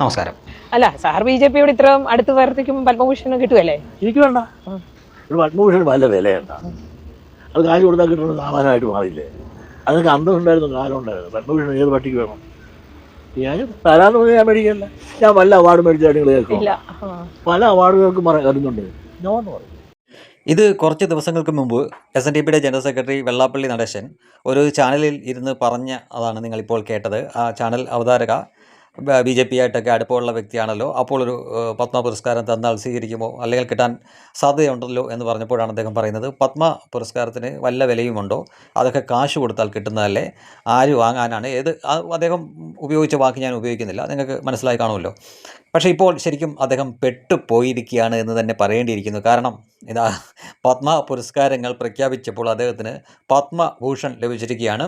നമസ്കാരം. അല്ല sir B J പിയോട് ഇത്രയും അടുത്ത് വർത്തിക്കുമ്പോൾ പത്മഭൂഷൺ കിട്ടുമല്ലേ എനിക്ക് വേണ്ട. ഒരു പത്മഭൂഷൺ വല്ല വിലയുണ്ട? അത് കാശ് കൊടുത്താൽ കിട്ടുന്ന സാമാനമായിട്ട് മാറിയില്ലേ? അതൊക്കെ അന്തം ഉണ്ടായിരുന്നു കാലം ഉണ്ടായിരുന്നു. പത്മഭൂഷൺ ഏത് പട്ടിക്ക് വേണം? ഞാൻ തരാന്ന് പറഞ്ഞാൽ ഞാൻ മേടിക്കല്ല. ഞാൻ വല്ല അവാർഡ് മേടിച്ചായിട്ട് നിങ്ങൾ കേൾക്കും പല അവാർഡുകൾക്കും കരുതുന്നുണ്ട് ഞാൻ നോ എന്ന് പറയും. ഇത് കുറച്ച് ദിവസങ്ങൾക്ക് മുമ്പ് എസ് എൻ ഡി പിയുടെ ജനറൽ സെക്രട്ടറി വെള്ളാപ്പള്ളി നടേശൻ ഒരു ചാനലിൽ ഇരുന്ന് പറഞ്ഞ അതാണ് നിങ്ങളിപ്പോൾ കേട്ടത്. ആ ചാനൽ അവതാരക ബി ജെ പി ആയിട്ടൊക്കെ അടുപ്പമുള്ള വ്യക്തിയാണല്ലോ അപ്പോൾ ഒരു പത്മ പുരസ്കാരം തന്നാൽ സ്വീകരിക്കുമോ? അല്ലെങ്കിൽ കിട്ടാൻ സാധ്യതയുണ്ടല്ലോ എന്ന് പറഞ്ഞപ്പോഴാണ് അദ്ദേഹം പറയുന്നത്. പത്മ പുരസ്കാരത്തിന് വല്ല വിലയുമുണ്ടോ? അതൊക്കെ കാശ് കൊടുത്താൽ കിട്ടുന്നതല്ലേ? ആര് വാങ്ങാനാണ്? ഏത് അദ്ദേഹം ഉപയോഗിച്ച വാക്ക് ഞാൻ ഉപയോഗിക്കുന്നില്ല. നിങ്ങൾക്ക് മനസ്സിലായി കാണുമല്ലോ. പക്ഷേ ഇപ്പോൾ ശരിക്കും അദ്ദേഹം പെട്ടുപോയിരിക്കുകയാണ് എന്ന് തന്നെ പറയേണ്ടിയിരിക്കുന്നു. കാരണം ഇതാ പത്മ പുരസ്കാരങ്ങൾ പ്രഖ്യാപിച്ചപ്പോൾ അദ്ദേഹത്തിന് പത്മഭൂഷൺ ലഭിച്ചിരിക്കുകയാണ്.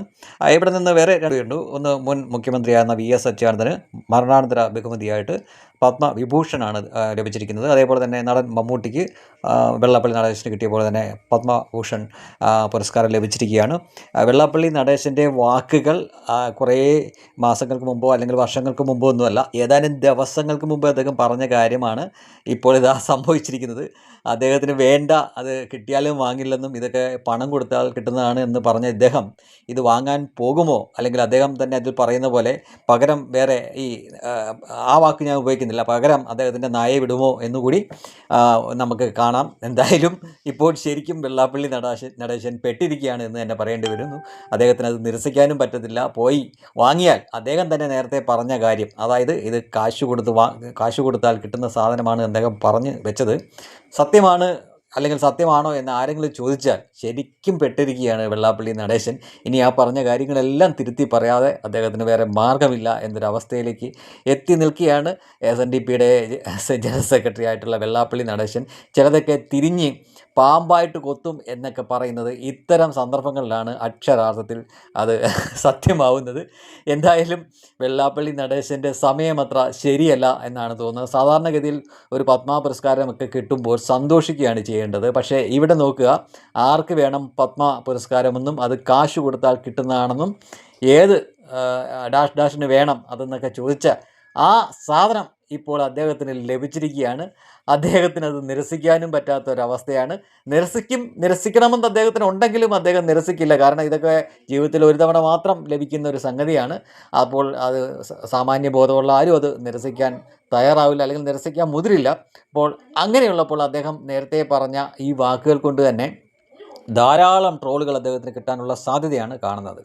ഇവിടെ നിന്ന് വേറെ രണ്ടുപേരുണ്ട് ഒന്ന് മുൻ മുഖ്യമന്ത്രിയായിരുന്ന വി എസ് അച്യുതാനന്ദന് മരണാനന്തര ബഹുമതിയായിട്ട് പത്മവിഭൂഷണാണ് ലഭിച്ചിരിക്കുന്നത്. അതേപോലെ തന്നെ നടൻ മമ്മൂട്ടിക്ക് വെള്ളാപ്പള്ളി നടേശന് കിട്ടിയ പോലെ തന്നെ പത്മഭൂഷൺ പുരസ്കാരം ലഭിച്ചിരിക്കുകയാണ്. വെള്ളാപ്പള്ളി നടേശന്റെ വാക്കുകൾ കുറേ മാസങ്ങൾക്ക് മുമ്പോ അല്ലെങ്കിൽ വർഷങ്ങൾക്ക് മുമ്പോ ഒന്നുമല്ല ഏതാനും ദിവസങ്ങൾക്ക് മുമ്പ് അദ്ദേഹം പറഞ്ഞ കാര്യമാണ് ഇപ്പോൾ ഇതാ സംഭവിച്ചിരിക്കുന്നത്. അദ്ദേഹത്തിന് വേണ്ട അത് കിട്ടിയാലും വാങ്ങില്ലെന്നും ഇതൊക്കെ പണം കൊടുത്താൽ കിട്ടുന്നതാണ് എന്ന് പറഞ്ഞ ഇദ്ദേഹം ഇത് വാങ്ങാൻ പോകുമോ? അല്ലെങ്കിൽ അദ്ദേഹം തന്നെ അതിൽ പറയുന്ന പോലെ പകരം വേറെ ഈ ആ, വാക്ക് ഞാൻ ഉപയോഗിക്കുന്നില്ല. പകരം അദ്ദേഹത്തിന്റെ നായെ വിടുമോ എന്നുകൂടി നമുക്ക് കാണാം. എന്തായാലും ഇപ്പോൾ ശരിക്കും വെള്ളാപ്പള്ളി നടേശൻ നടേശൻ പെട്ടിരിക്കുകയാണ് എന്ന് തന്നെ പറയേണ്ടി വരുന്നു. അദ്ദേഹത്തിന് അത് നിരസിക്കാനും പറ്റത്തില്ല. പോയി വാങ്ങിയാൽ അദ്ദേഹം തന്നെ നേരത്തെ പറഞ്ഞ കാര്യം അതായത് ഇത് കാശ് കൊടുത്ത് വാ കാശ് കൊടുത്താൽ കിട്ടുന്ന സാധനമാണ് അദ്ദേഹം പറഞ്ഞ് വെച്ചത്. സത്യമാണ് അല്ലെങ്കിൽ സത്യമാണോ എന്ന് ആരെങ്കിലും ചോദിച്ചാൽ ശരിക്കും പെട്ടിരിക്കുകയാണ് വെള്ളാപ്പള്ളി നടേശൻ. ഇനി ആ പറഞ്ഞ കാര്യങ്ങളെല്ലാം തിരുത്തി പറയാതെ അദ്ദേഹത്തിന് വേറെ മാർഗമില്ല എന്നൊരവസ്ഥയിലേക്ക് എത്തി നിൽക്കുകയാണ് എസ് എൻ ഡി പിയുടെ ജനറൽ സെക്രട്ടറി ആയിട്ടുള്ള വെള്ളാപ്പള്ളി നടേശൻ. ചിലതൊക്കെ തിരിഞ്ഞ് പാമ്പായിട്ട് കൊത്തും എന്നൊക്കെ പറയുന്നത് ഇത്തരം സന്ദർഭങ്ങളിലാണ് അക്ഷരാർത്ഥത്തിൽ അത് സത്യമാവുന്നത്. എന്തായാലും വെള്ളാപ്പള്ളി നടേശന്റെ സമയം അത്ര ശരിയല്ല എന്നാണ് തോന്നുന്നത്. സാധാരണഗതിയിൽ ഒരു പത്മ പുരസ്കാരമൊക്കെ കിട്ടുമ്പോൾ സന്തോഷിക്കുകയാണ് ചെയ്യേണ്ടത്. പക്ഷേ ഇവിടെ നോക്കുക ആർക്ക് വേണം പത്മ പുരസ്കാരമെന്നും അത് കാശ് കൊടുത്താൽ കിട്ടുന്നതാണെന്നും ഏത് ഡാഷ് ഡാഷിന് വേണം അതെന്നൊക്കെ ചോദിച്ച ആ സാധനം ഇപ്പോൾ അദ്ദേഹത്തിന് ലഭിച്ചിരിക്കുകയാണ്. അദ്ദേഹത്തിന് അത് നിരസിക്കാനും പറ്റാത്ത ഒരവസ്ഥയാണ് നിരസിക്കും നിരസിക്കണമെന്ന് അദ്ദേഹത്തിന് ഉണ്ടെങ്കിലും അദ്ദേഹം നിരസിക്കില്ല. കാരണം ഇതൊക്കെ ജീവിതത്തിൽ ഒരു തവണ മാത്രം ലഭിക്കുന്ന ഒരു സംഗതിയാണ്. അപ്പോൾ അത് സാമാന്യ ബോധമുള്ള ആരും അത് നിരസിക്കാൻ തയ്യാറാവില്ല അല്ലെങ്കിൽ നിരസിക്കാൻ മുതിരില്ല. അപ്പോൾ അങ്ങനെയുള്ളപ്പോൾ അദ്ദേഹം നേരത്തെ പറഞ്ഞ ഈ വാക്കുകൾ കൊണ്ട് തന്നെ ധാരാളം ട്രോളുകൾ അദ്ദേഹത്തിന് കിട്ടാനുള്ള സാധ്യതയാണ് കാണുന്നത്.